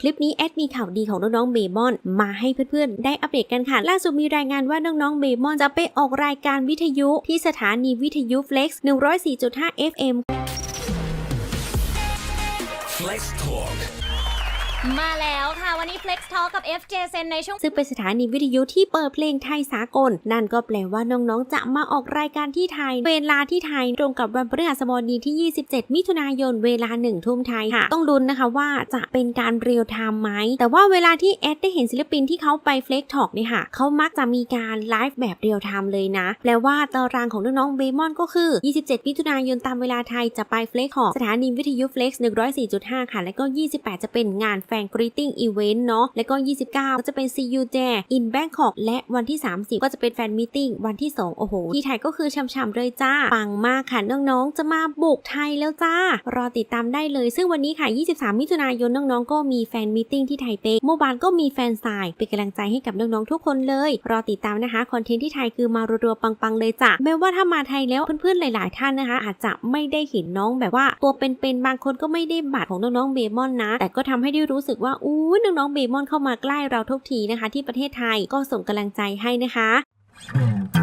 คลิปนี้แอดมีข่าวดีของน้องๆเบมอน มาให้เพื่อนๆ ได้อัปเดตกันค่ะ ล่าสุดมีรายงานว่าน้องๆเบมอนจะไปออกรายการวิทยุที่สถานีวิทยุ Flex 104.5 FM Flex Talk มาแล้วค่ะ วันนี้ Flex Talk กับ FJ Sen ในช่วงซึ่งเป็นสถานีวิทยุที่เปิดเพลงไทยสากล นั่นก็แปลว่าน้องๆ จะมาออกรายการที่ไทย เวลาที่ไทย ตรงกับวันพฤหัสบดีที่ 27 มิถุนายน เวลาหนึ่งทุ่มไทยค่ะ ต้องลุ้นนะคะว่าจะเป็นการเรียลไทม์ไหม แต่ว่าเวลาที่แอดได้เห็นศิลปินที่เขาไป Flex Talk เนี่ยค่ะ เขามักจะมีการไลฟ์แบบเรียลไทม์เลยนะ แปลว่าตารางของน้องๆเบมอนก็คือ 27 มิถุนายนตามเวลาไทยจะไป Flex Talk สถานีวิทยุ Flex 104.5 ค่ะ แล้วก็ 28 จะเป็นงานแฟนกรีติ้งอีเวนต์เนาะ แล้วก็ 29 ก็จะเป็น See You There in Bangkok และวันที่ 30 ก็จะเป็นแฟนมิทติ้งวันที่ 2 โอ้โห ที่ไทยก็คือช่ำๆเลยจ้า ปังมากค่ะ น้องๆ จะมาบุกไทยแล้วจ้า รอติดตามได้เลย ซึ่งวันนี้ค่ะ 23 มิถุนายนน้องๆ ก็มีแฟนมิทติ้งที่ไทเปเมื่อวานก็มีแฟนสายเป็นกำลังใจให้กับน้องๆ ทุกคนเลย รอติดตามนะคะ คอนเทนต์ที่ไทยคือมารัวๆ ปังๆ เลยจ้ะแม้ว่าถ้ามาไทยแล้วเพื่อนๆ หลายๆ ท่านนะคะ อาจจะไม่ได้เห็นน้องแบบว่าตัวเป็นๆ บางคนก็ไม่ได้บัตรของน้องๆ เบมอนนะ แต่ก็ทำให้ได้รู้สึกว่าอู้น้องๆเบมอนเข้ามาใกล้เราทุกทีนะคะ ที่ประเทศไทยก็ส่งกำลังใจให้นะคะ